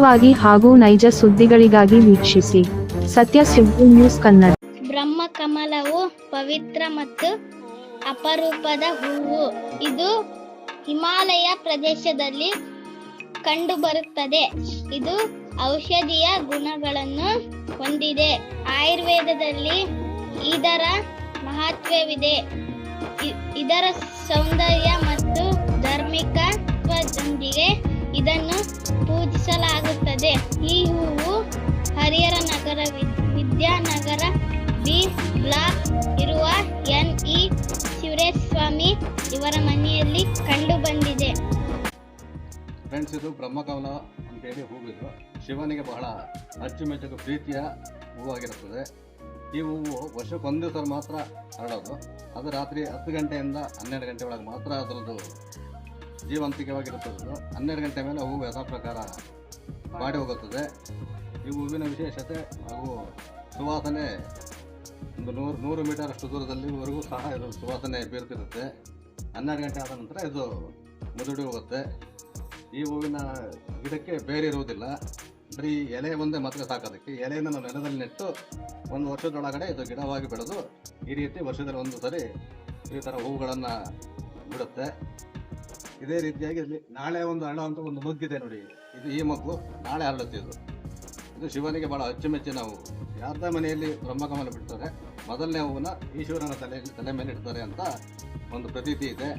ವಾಗಿ ಹಾಗೂ ನೈಜ ಸುದ್ದಿಗಳಿಗಾಗಿ ವೀಕ್ಷಿಸಿ. ಸತ್ಯ ಸುದ್ದಿ ನ್ಯೂಸ್ ಕನ್ನಡ. ಬ್ರಹ್ಮಕಮಲವು ಪವಿತ್ರ ಮತ್ತು ಅಪರೂಪದ ಹೂವು. ಇದು ಹಿಮಾಲಯ ಪ್ರದೇಶದಲ್ಲಿ ಕಂಡುಬರುತ್ತದೆ. ಇದು ಔಷಧೀಯ ಗುಣಗಳನ್ನು ಹೊಂದಿದೆ. ಆಯುರ್ವೇದದಲ್ಲಿ ಇದರ ಮಹತ್ವವಿದೆ. ಇದರ ಸೌಂದರ್ಯ ಈ ಹೂವು ಹರಿಹರ ನಗರ ವಿದ್ಯಾನಗರ ಬಿ ಬ್ಲಾಕ್ ಇರುವ ಎನ್ ಇ ಶಿವರೇಶ್ ಸ್ವಾಮಿ ಇವರ ಮನೆಯಲ್ಲಿ ಕಂಡುಬಂದಿದೆ ಫ್ರೆಂಡ್ಸ್ ಇದು ಬ್ರಹ್ಮಕಮಲ ಅಂತೇಳಿ ಹೂವಿದು ಶಿವನಿಗೆ ಬಹಳ ಅಚ್ಚುಮೆಚ್ಚು ಪ್ರೀತಿಯ ಹೂವಾಗಿರುತ್ತದೆ. ಈ ಹೂವು ವರ್ಷಕ್ಕೊಂದು ಸಲ ಮಾತ್ರ ಹರಡೋದು. ಅದು ರಾತ್ರಿ ಹತ್ತು ಗಂಟೆಯಿಂದ ಹನ್ನೆರಡು ಗಂಟೆ ಒಳಗೆ ಮಾತ್ರ ಅದರದ್ದು ಜೀವಂತಿಕವಾಗಿರುತ್ತದೆ. ಹನ್ನೆರಡು ಗಂಟೆ ಮೇಲೆ ಹೂವು ಯಥಾ ಪ್ರಕಾರ ಬಾಡಿ ಹೋಗುತ್ತದೆ. ಈ ಹೂವಿನ ವಿಶೇಷತೆ ಹಾಗೂ ಸುವಾಸನೆ ಒಂದು ನೂರು ನೂರು ಮೀಟರ್ ಅಷ್ಟು ದೂರದಲ್ಲಿವರೆಗೂ ಸಹ ಇದು ಸುವಾಸನೆ ಬೀರ್ತಿರುತ್ತೆ. ಹನ್ನೆರಡು ಗಂಟೆ ಆದ ನಂತರ ಇದು ಮುದುಡಿ ಹೋಗುತ್ತೆ. ಈ ಹೂವಿನ ಗಿಡಕ್ಕೆ ಬೇರೆ ಇರುವುದಿಲ್ಲ. ಬರೀ ಎಲೆ ಒಂದೇ ಮಾತ್ರ ಸಾಕೋದಕ್ಕೆ ಎಲೆಯನ್ನು ನಾವು ನೆಲದಲ್ಲಿ ನೆಟ್ಟು ಒಂದು ವರ್ಷದೊಳಗಡೆ ಇದು ಗಿಡವಾಗಿ ಬೆಳೆದು ಈ ರೀತಿ ವರ್ಷದಲ್ಲಿ ಒಂದು ಸರಿ ಈ ಥರ ಹೂವುಗಳನ್ನು ಬಿಡುತ್ತೆ. ಇದೇ ರೀತಿಯಾಗಿ ಇಲ್ಲಿ ನಾಳೆ ಒಂದು ಹರಳುವಂಥ ಒಂದು ಮಗ್ಗಿದೆ ನೋಡಿ. ಇದು ಈ ಮಗ್ಗು ನಾಳೆ ಹರಡುತ್ತೆ ಇದು. ಶಿವನಿಗೆ ಭಾಳ ಅಚ್ಚುಮೆಚ್ಚಿನ ಹೂವು ಯಾರ್ದ ಮನೆಯಲ್ಲಿ ಬ್ರಹ್ಮಕಮಲ ಬಿಡ್ತಾರೆ, ಮೊದಲನೇ ಹೂವನ್ನ ಈಶ್ವರನ ತಲೆ ತಲೆ ಮೇಲೆ ಇಡ್ತಾರೆ ಅಂತ ಒಂದು ಪ್ರತೀತಿ ಇದೆ.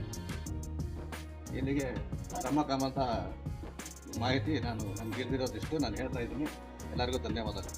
ಇಲ್ಲಿಗೆ ಬ್ರಹ್ಮಕಮಲದ ಮಾಹಿತಿ ನಾನು ನಮ್ಗೆ ಇಲ್ದಿರೋದಿಷ್ಟು ನಾನು ಹೇಳ್ತಾ ಇದ್ದೀನಿ. ಎಲ್ಲರಿಗೂ ಧನ್ಯವಾದಗಳು.